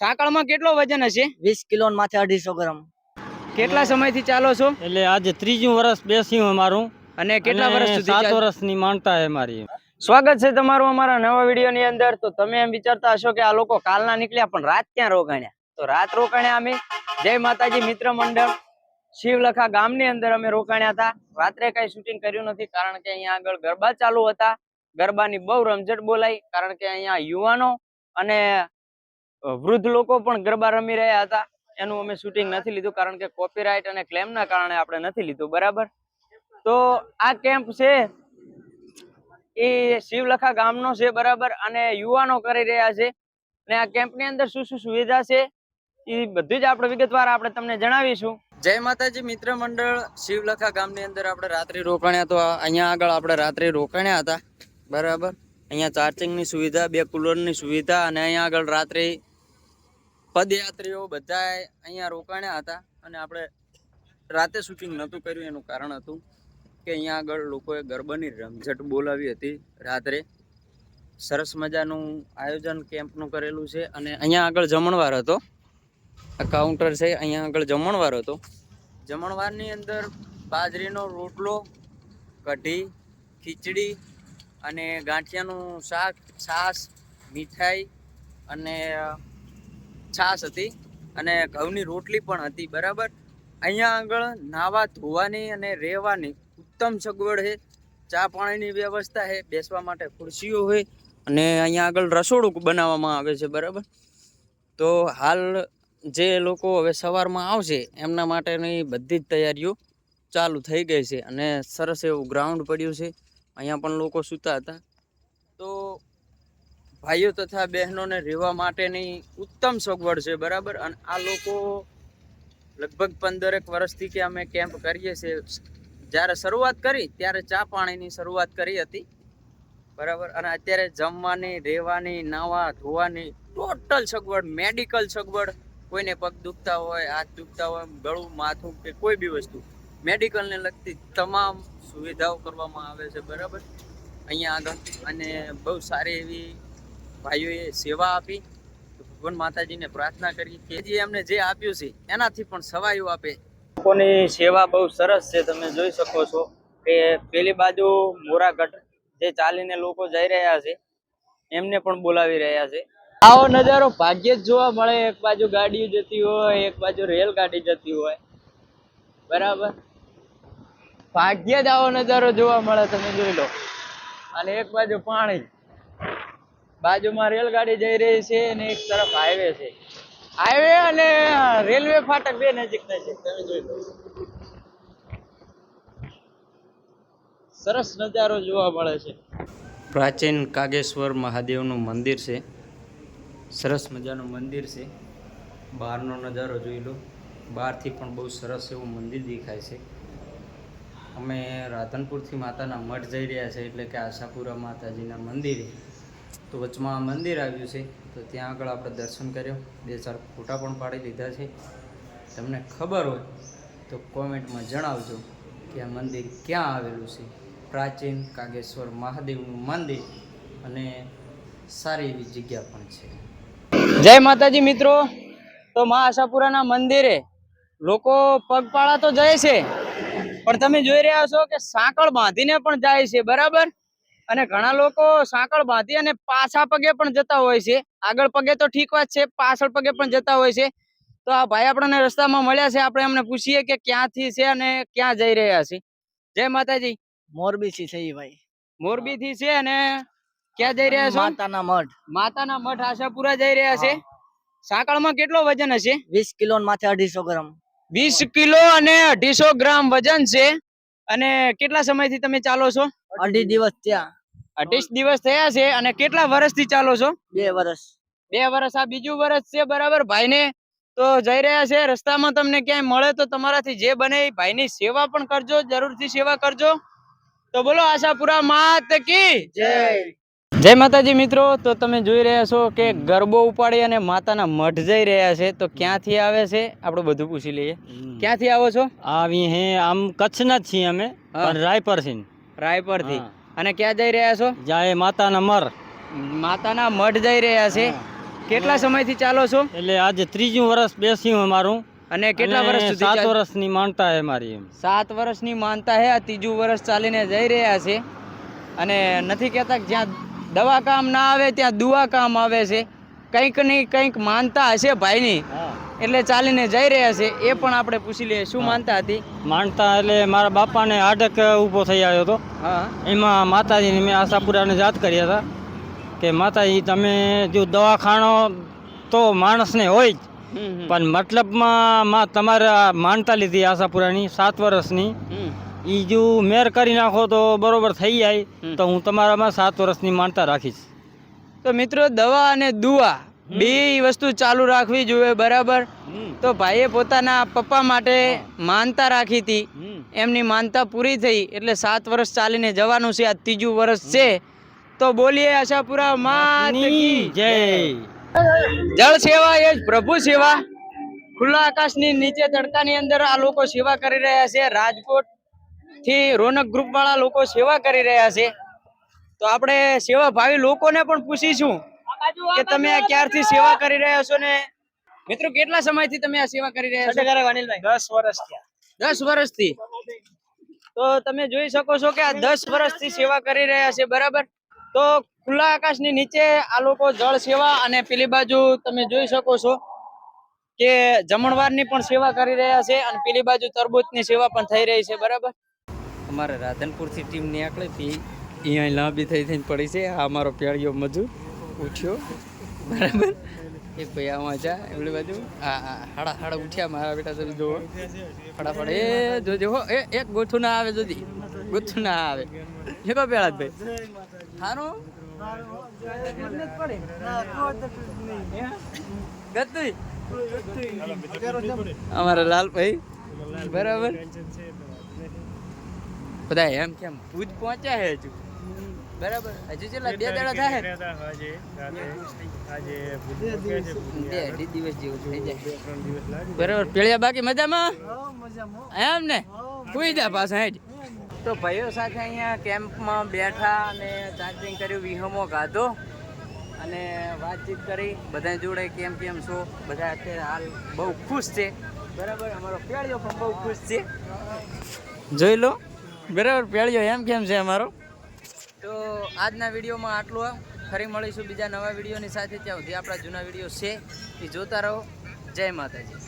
સાંકળમાં કેટલો વજન હશે? વીસ કિલો માથે અઢીસો ગ્રામ. કેટલા સમયથી ચાલો છો? એટલે આજે ત્રીજું વર્ષ બેસ્યું અમારું અને કેટલા વર્ષ સાત વર્ષની માનતા છે મારી. સ્વાગત છે તમારું અમારા નવા વીડિયો ની અંદર. તો તમે એમ વિચારતા હશો કે આ લોકો કાલના નીકળ્યા પણ રાત ક્યાં રોકાણ્યા? તો રાત રોકાણ્યા અમે. જય માતાજી મિત્ર મંડળ. શિવલખા ગામની અંદર અમે રોકાણ્યા હતા. રાત્રે કઈ શૂટિંગ કર્યું નથી કારણ કે અહીંયા આગળ ગરબા ચાલુ હતા. ગરબાની બહુ રમઝટ બોલાઈ કારણ કે અહીંયા યુવાનો અને વૃદ્ધ લોકો પણ ગરબા રમી રહ્યા હતા. એનું અમે શૂટિંગ નથી લીધું કારણ કે કોપીરાઇટ અને ક્લેમના કારણે આપણે નથી લીધું, બરાબર? તો આ કેમ્પ છે, એ શિવલખા ગામનો છે, બરાબર? અને યુવાનો કરી રહ્યા છે. અને આ કેમ્પની અંદર શું શું સુવિધા છે, એ બધી જ આપણે વિગતવાર આપણે તમને જણાવીશું. જય માતાજી, મિત્ર મંડળ. શિવલખા ગામની અંદર આપણે રાત્રિ રોકાણ્યા તો અહીંયા આગળ આપણે રાત્રિ રોકાણ્યા હતા, બરાબર? અહીંયા ચાર્જિંગની સુવિધા, બે કુલરની સુવિધા અને અહીંયા આગળ રાત્રિ પદયાત્રીઓ બધા અહીંયા રોકાણ્યા હતા અને આપણે રાતે શૂટિંગ નહોતું કર્યું, એનું કારણ હતું કે અહીંયા આગળ લોકોએ ગરબાની રમઝટ બોલાવી હતી રાત્રે. સરસ મજાનું આયોજન કેમ્પનું કરેલું છે અને અહીંયા આગળ જમણવાર હતો. આ કાઉન્ટર છે, અહીંયા આગળ જમણવાર હતો. જમણવારની અંદર બાજરીનો રોટલો, કઢી, ખીચડી અને ગાંઠિયાનું શાક, છાશ, મીઠાઈ અને છાશ હતી અને ઘઉંની રોટલી પણ હતી, બરાબર? અહીંયા આગળ નાવા ધોવાની અને રહેવાની ઉત્તમ સગવડ છે. ચા પાણીની વ્યવસ્થા છે, બેસવા માટે ખુરશીઓ હોય અને અહીંયા આગળ રસોડું બનાવવામાં આવે છે, બરાબર? તો હાલ જે લોકો હવે સવારમાં આવશે, એમના માટેની બધી જ તૈયારીઓ ચાલુ થઈ ગઈ છે અને સરસ એવું ગ્રાઉન્ડ પડ્યું છે. અહીંયા પણ લોકો સૂતા હતા. ભાઈઓ તથા બહેનોને રહેવા માટેની ઉત્તમ સગવડ છે, બરાબર? અને આ લોકો લગભગ પંદરેક વર્ષથી કે અમે કેમ્પ કરીએ છીએ. જ્યારે શરૂઆત કરી, ત્યારે ચા પાણીની શરૂઆત કરી હતી. બરાબર? અને અત્યારે જમવાની, રહેવાની, નાવા, ધોવાની ટોટલ સગવડ, મેડિકલ સગવડ, કોઈને પગ દુખતા હોય, હાથ દુખતા હોય, ગળું, માથું કે કોઈ બી વસ્તુ, મેડિકલને લગતી તમામ સુવિધાઓ કરવામાં આવે છે, બરાબર? અહીંયા આગળ. અને બહુ સારી એવી ભાઈઓએ સેવા આપી ભગવાન માતાજીને પ્રાર્થના કરી. કે જે એમને જે આપ્યું છે એનાથી પણ સવાયું આપે. લોકોની સેવા બહુ સરસ છે તમે જોઈ શકો છો કે પેલી બાજુ મોરાગઢ જે ચાલીને લોકો જઈ રહ્યા છે એમને પણ બોલાવી રહ્યા છે. આવો નજારો ભાગ્યે જ જોવા મળે. એક બાજુ ગાડી જતી હોય એક બાજુ રેલગાડી જતી હોય. બરાબર? ભાગ્યે જ આવો નજારો જોવા મળે તમે જોઈ લો. અને એક બાજુ પાણી. બાજુમાં રેલગાડી જઈ રહી છે અને એક તરફ હાઈવે છે. હાઈવે અને રેલવે ફાટક બે નજીક લો. સરસ નજારો જોવા મળે છે. પ્રાચીન કાગેશ્વર મહાદેવનું મંદિર છે. સરસ મજાનું મંદિર છે. બહારનો નજારો જોઈ લો. બહારથી પણ બહુ સરસ એવું મંદિર દેખાય છે. અમે રાધનપુરથી માતાના મઠ જઈ રહ્યા છે એટલે કે આશાપુરા માતાજીના મંદિરે. તો વચમાં મંદિર આવ્યું છે, તો ત્યાં આગળ આપણે દર્શન કર્યો. બે ચાર ફોટા પણ પાડી લીધા છે. તમને ખબર હોય તો કોમેન્ટમાં જણાવજો કે આ મંદિર ક્યાં આવેલું છે. પ્રાચીન કાગેશ્વર મહાદેવનું મંદિર અને સારી એવી જગ્યા પણ છે. જય માતાજી મિત્રો. તો મા આશાપુરાના મંદિરે લોકો પગપાળા તો જાય છે, પણ તમે જોઈ રહ્યા છો કે સાંકળ બાંધીને પણ જાય છે, બરાબર? અને ઘણા લોકો સાંકળ બાંધી અને પાછા પગે પણ જતા હોય છે. આગળ પગે તો ઠીક વાત છે પાછળ પગે પણ જતા હોય છે. તો આ ભાઈ આપણને રસ્તામાં મળ્યા છે આપણે એમને પૂછીએ કે ક્યાંથી છે અને ક્યાં જઈ રહ્યા છે. જય માતાજી. મોરબી થી છે ભાઈ. મોરબી થી છે અને ક્યાં જઈ રહ્યા છો? માતાના મઠ માતાના મઠ આશાપુરા જઈ રહ્યા છે. સાંકળમાં કેટલો વજન હશે? વીસ કિલો માથે અઢીસો ગ્રામ. વીસ કિલો અને અઢીસો ગ્રામ વજન છે. અને કેટલા સમયથી તમે ચાલો છો? અઢી દિવસ ત્યાં અઢીસ દિવસ થયા છે અને કેટલા વર્ષથી ચાલો છો? બે વર્ષ બે વર્ષ આ બીજું વર્ષ છે બરાબર ભાઈને. તો જઈ રહ્યા છે રસ્તામાં તમને ક્યાંય મળે તો તમારાથી જે બને ભાઈ ભાઈની સેવા પણ કરજો જરૂરથી સેવા કરજો. તો બોલો આશાપુરા માત કી જય. જય માતાજી મિત્રો. તો તમે જોઈ રહ્યા છો કે ગરબો ઉપાડી અને માતાના મઠ જઈ રહ્યા છે. તો ક્યાંથી આવે છે? આપણે બધું પૂછી લઈએ. ક્યાંથી આવો છો? આવી હે આમ કચ્છના જ છીએ અમે રાયપર છીએ રાયપરથી. અને ક્યાં જઈ રહ્યા છો? જાય માતાના મર. માતાના મઢ જઈ રહ્યા છે. કેટલા સમયથી ચાલો છો? એટલે આજે ત્રીજું વર્ષ બેસ્યું અમારું અને કેટલા વર્ષ સુધી સાત વર્ષની માનતા હે મારી એમ. સાત વર્ષની માનતા હે આ ત્રીજું વર્ષ ચાલીને જઈ રહ્યા છે. અને નથી કહેતા જ્યાં દવા કામ ના આવે ત્યાં દુઆ કામ આવે છે. કંઈક નહીં કંઈક માનતા હશે ભાઈની. એટલે ચાલીને જઈ રહ્યા છે એ પણ આપણે પૂછી લઈએ શું માનતા હતી? માનતા એટલે મારા બાપાને આડક ઊભો થઈ આવ્યો હતો. એમાં માતાજીને મેં આશાપુરાને યાદ કર્યા હતા કે માતાજી તમે જો દવાખાનો તો માણસને હોય જ. પણ મતલબમાં માં તમારે માનતા લીધી આશાપુરાની સાત વર્ષની. એ જો મેર કરી નાખો તો બરોબર થઈ જાય તો હું તમારામાં સાત વર્ષની માનતા રાખીશ. તો મિત્રો દવા અને દુઆ બે વસ્તુ ચાલુ રાખવી જોઈએ બરાબર? તો ભાઈએ પોતાના પપ્પા માટે માનતા રાખી હતી. એમની માનતા પૂરી થઈ એટલે સાત વર્ષ ચાલીને જવાનું છે આ ત્રીજું વર્ષ છે. તો બોલીએ આશાપુરા કી જય. જળ સેવા એ જ પ્રભુ સેવા. ખુલ્લા આકાશની નીચે તડકાની અંદર આ લોકો સેવા કરી રહ્યા છે. રાજકોટથી રોનક ગ્રુપ વાળા લોકો સેવા કરી રહ્યા છે. તો આપણે સેવા ભાવી લોકોને પણ પૂછીશું. કે તમે આ ક્યારથી સેવા કરી રહ્યા છો ને? મિત્રો કેટલા સમયથી તમે આ સેવા કરી રહ્યા છો? દસ વર્ષ થયા. દસ વર્ષથી? તો તમે જોઈ શકો છો કે આ દસ વર્ષથી સેવા કરી રહ્યા છે બરાબર? તો ખુલ્લા આકાશની નીચે આ લોકો જળ સેવા અને પેલી બાજુ તમે જોઈ શકો છો કે જમણવારની પણ સેવા કરી રહ્યા છે અને પેલી બાજુ તરબૂચની સેવા પણ થઈ રહી છે બરાબર? અમારે રાધનપુરથી ટીમ નીકળી હતી. અહીંયા લાંબી થઈ થઈને પડી છે. આ અમારો પેળીયો મજૂર. ઉઠ્યો બરાબર. એ ભાઈ આમાં જા એમની બાજુ. હા હા હાડા હાડા ઉઠ્યા મારા બેટા તમે જુઓ ફટાફટ. એ જોજો હો એ એક ગોઠું ના આવે જોજી. ગોઠું ના આવે. હે કો પેળા ભાઈ. હારું? અમારા લાલભાઈ બરાબર. બધા એમ કેમ ભૂજ પહોંચ્યા હે હજુ? બરાબર. હજુ કેટલા બે દાડા થાય? બે દિવસ જેવું થઈ જાય. બરાબર. પેળિયા બાકી મજામાં? એમ ને સુઈ જા પાછા હેઠ તો ભાઈઓ સાથે અહીંયા કેમ્પમાં બેઠા અને ચાર્જિંગ કર્યું વિહમો ગાધો અને વાતચીત કરી. બધા જોડે કેમ કેમ છો? બધા અત્યારે હાલ બહુ ખુશ છે. બરાબર? અમારો પેળિયો પણ બહુ ખુશ છે. જોઈ લો. બરાબર? પેળિયો એમ કેમ છે અમારો? તો આજના વિડીયોમાં આટલું ફરી મળીશું બીજા નવા વિડીયોની સાથે. ત્યાં સુધી આપણા જૂના વીડિયો છે. એ જોતા રહો. જય માતાજી.